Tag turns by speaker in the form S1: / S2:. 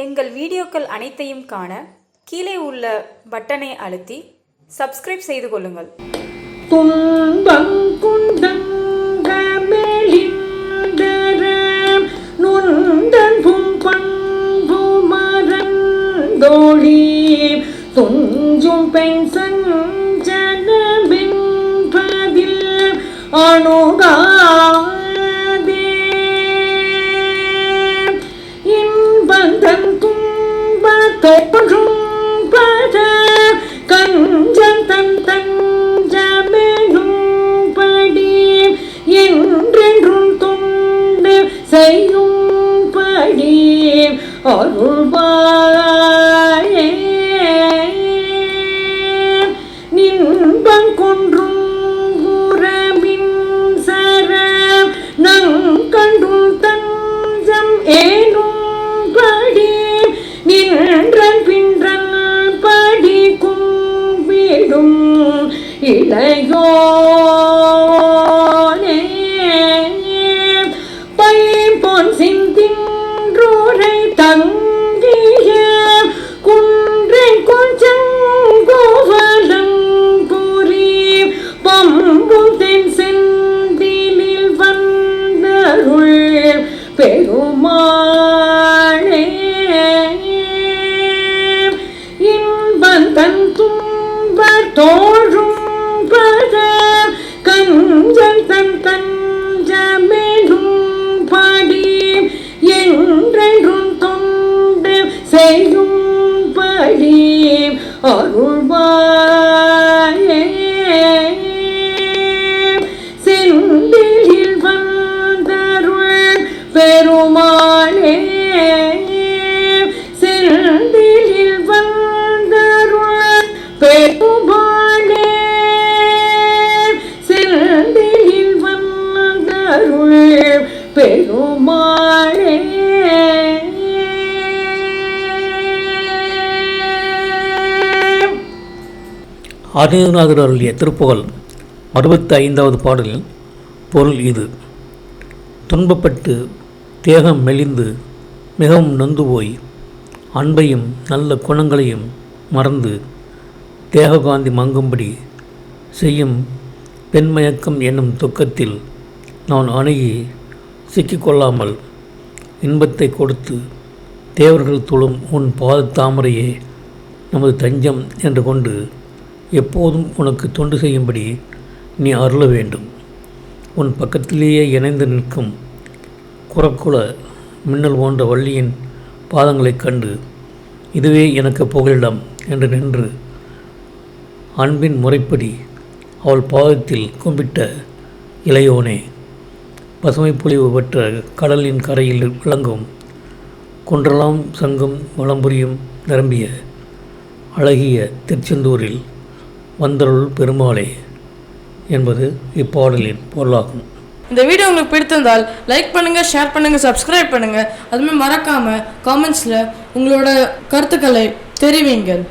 S1: எங்கள் வீடியோக்கள் அனைத்தையும் காண கீழே உள்ள பட்டனை அழுத்தி சப்ஸ்கிரைப் செய்து கொள்ளுங்கள்.
S2: துன்பம் குண்டங்க மெலிந்தரம் துஞ்சும் பெண் சஞ்சனமென்பதில் அணுகாதே அருள்வாயே. நின்பம் கொன்றும் உறவின் சரம் நங்கண்டும் தஞ்சம் ஏனும் படி நின்றன் பின்றன் படி கும்பிடும் இளையோனே தோழும் பத கஞ்சன் தன் தஞ்சமெனும் படி என்றென்றும் தொண்டு செய்யும்படி அருள்வாயே. செந்திலில் வந்தருள் பெருமா
S3: ஆதிநாதர் அருளிய திருப்புகழ் அறுபத்தி ஐந்தாவது பாடலில் பொருள் இது. துன்பப்பட்டு தேகம் மெலிந்து மிகவும் நொந்து போய் அன்பையும் நல்ல குணங்களையும் மறந்து தேககாந்தி மங்கும்படி செய்யும் பெண்மயக்கம் என்னும் துக்கத்தில் நான் அணுகி சிக்கிக்கொள்ளாமல் இன்பத்தை கொடுத்து தேவர்கள் தொழும் உன் பாதத் தாமரையே நமது தஞ்சம் என்று கொண்டு எப்போதும் உனக்கு தொண்டு செய்யும்படி நீ அருள வேண்டும். உன் பக்கத்திலேயே இணைந்து நிற்கும் குறக்குல மின்னல் போன்ற வள்ளியின் பாதங்களைக் கண்டு இதுவே எனக்கு புகலிடம் என்று நின்று அன்பின் முறைப்படி அவள் பாதத்தில் கும்பிட்ட இளையோனே பசுமை பொலிவு பெற்ற கடலின் கரையில் விளங்கும் குன்றலாம் சங்கம் வளம்புரியும் நிரம்பிய அழகிய திருச்செந்தூரில் வந்தருள் பெருமாளே என்பது இப்பாடலின் பொருளாகும்.
S4: இந்த வீடியோ உங்களுக்கு பிடித்திருந்தால் லைக் பண்ணுங்கள் ஷேர் பண்ணுங்கள் சப்ஸ்கிரைப் பண்ணுங்கள் அதுமாதிரி மறக்காமல் காமெண்ட்ஸில் உங்களோட கருத்துக்களை தெரிவிங்கள்.